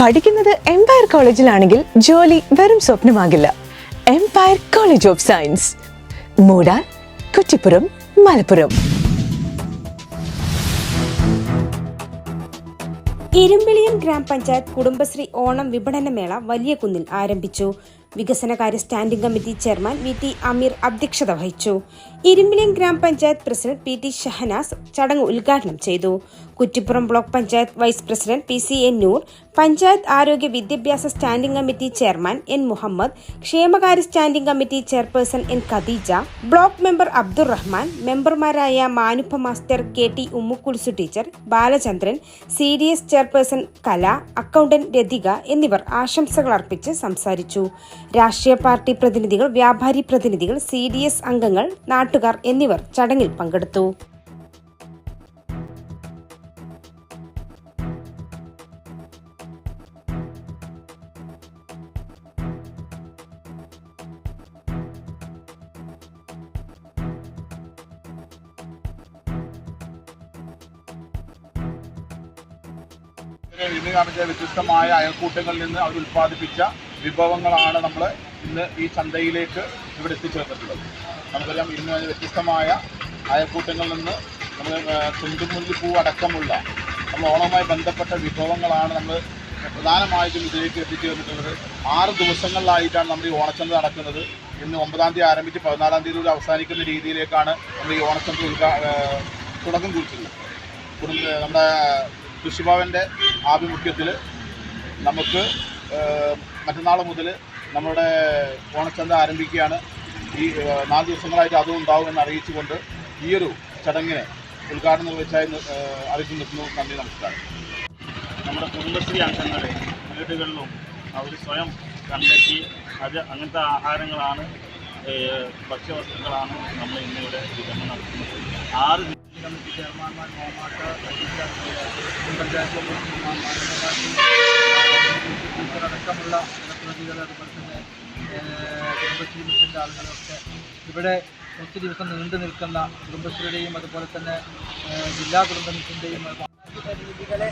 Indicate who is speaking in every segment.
Speaker 1: പഠിക്കുന്നത് എംപയർ കോളേജിലാണെങ്കിൽ ജോലി വെറും സ്വപ്നമാകില്ല. Empire college of science Moodal Kuttippuram Malappuram.
Speaker 2: Irumbiliyam ഗ്രാമപഞ്ചായത്ത് കുടുംബശ്രീ ഓണം വിപണന മേള വലിയ കുന്നിൽ ആരംഭിച്ചു. വികസനകാര്യ standing committee chairman V T Ameer അധ്യക്ഷത വഹിച്ചു. ഇരുമ്പിലിയം ഗ്രാമപഞ്ചായത്ത് പ്രസിഡന്റ് പി ടി ഷഹനാസ് ചടങ്ങ് ഉദ്ഘാടനം ചെയ്തു. Kuttippuram block panchayat vice president P C N Noor panchayat ആരോഗ്യ വിദ്യാഭ്യാസ standing committee chairman N Muhammad ക്ഷേമകാര്യ standing committee chairperson N Khadeeja block member Abdul Rahman മെമ്പർമാരായ Manuppa master K T Ummukulsu teacher Balachandran C D S chairperson Kala accountant Rathika എന്നിവർ ആശംസകൾ അർപ്പിച്ച് സംസാരിച്ചു. രാഷ്ട്രീയ party പ്രതിനിധികൾ വ്യാപാരി പ്രതിനിധികൾ സി ഡി എസ് അംഗങ്ങൾ നാട്ടുകാർ എന്നിവർ ചടങ്ങിൽ പങ്കെടുത്തു.
Speaker 3: ഇന്ന് കാണിച്ച വ്യത്യസ്തമായ അയൽക്കൂട്ടങ്ങളിൽ നിന്ന് അവർ ഉൽപ്പാദിപ്പിച്ച വിഭവങ്ങളാണ് നമ്മൾ ഇന്ന് ഈ ചന്തയിലേക്ക് ഇവിടെ എത്തിച്ചേർന്നിട്ടുള്ളത്. നമുക്കറിയാം ഇന്ന് വ്യത്യസ്തമായ അയൽക്കൂട്ടങ്ങളിൽ നിന്ന് നമ്മൾ തുണ്ടുമുല്ലിപ്പൂ അടക്കമുള്ള നമ്മൾ ഓണവുമായി ബന്ധപ്പെട്ട വിഭവങ്ങളാണ് നമ്മൾ പ്രധാനമായിട്ടും ഇതിലേക്ക് എത്തിച്ചേർന്നിട്ടുള്ളത്. ആറ് ദിവസങ്ങളിലായിട്ടാണ് നമ്മൾ ഈ ഓണച്ചന്ത നടക്കുന്നത്. ഇന്ന് ഒമ്പതാം തീയതി ആരംഭിച്ച് പതിനാലാം തീയതി കൂടി അവസാനിക്കുന്ന രീതിയിലേക്കാണ് നമ്മൾ ഈ ഓണച്ചന്ത തുടക്കം കുറിച്ചത്. നമ്മുടെ കൃഷിഭവന്റെ ആഭിമുഖ്യത്തിൽ നമുക്ക് മറ്റന്നാൾ മുതൽ നമ്മുടെ ഓണച്ചന്ത ആരംഭിക്കുകയാണ്. ഈ നാല് ദിവസങ്ങളായിട്ട് അതും ഉണ്ടാവുമെന്ന് അറിയിച്ചുകൊണ്ട് ഈയൊരു ചടങ്ങിനെ ഉദ്ഘാടനം നിർവഹിച്ചായി അറിയിച്ചു നിൽക്കുന്നു. നന്ദി നമസ്കാരം.
Speaker 4: നമ്മുടെ കുടുംബശ്രീ അംഗങ്ങളെ വീടുകളിലും അവർ സ്വയം കണ്ടെത്തി അത് അങ്ങനത്തെ ആഹാരങ്ങളാണ് ഭക്ഷ്യവസ്തുക്കളാണ് നമ്മൾ ഇന്നിവിടെ വിതരണം നടത്തുന്നത്. ആറ് കമ്മിറ്റി ചെയർമാൻമാർ മോമാട്ട പഞ്ചായത്ത്
Speaker 5: അടക്കമുള്ള ജനപ്രതിനിധികൾ അതുപോലെ തന്നെ കുടുംബശ്രീ മിഷന്റെ ആളുകളൊക്കെ ഇവിടെ കുറച്ച് ദിവസം നീണ്ടു നിൽക്കുന്ന കുടുംബശ്രീയുടെയും അതുപോലെ തന്നെ ജില്ലാ കുടുംബ മിഷന്റെയും
Speaker 6: പ്രതിനിധികളെ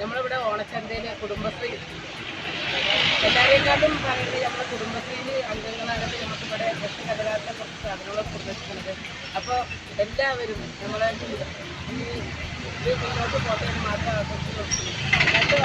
Speaker 6: നമ്മളിവിടെ ഓണച്ചന്തയിൽ കുടുംബശ്രീ എല്ലാവരെക്കാളും പറയുന്നത് നമ്മുടെ കുടുംബശ്രീയിൽ അംഗങ്ങളാകട്ടെ നമുക്കിവിടെ കൃഷി കടലാത്ത കുറച്ച് സാധനങ്ങളൊക്കെ പ്രദർശിക്കുന്നത് അപ്പോൾ എല്ലാവരും നമ്മളെ ഈ മുന്നോട്ട് പോകാൻ മാത്രം രണ്ട്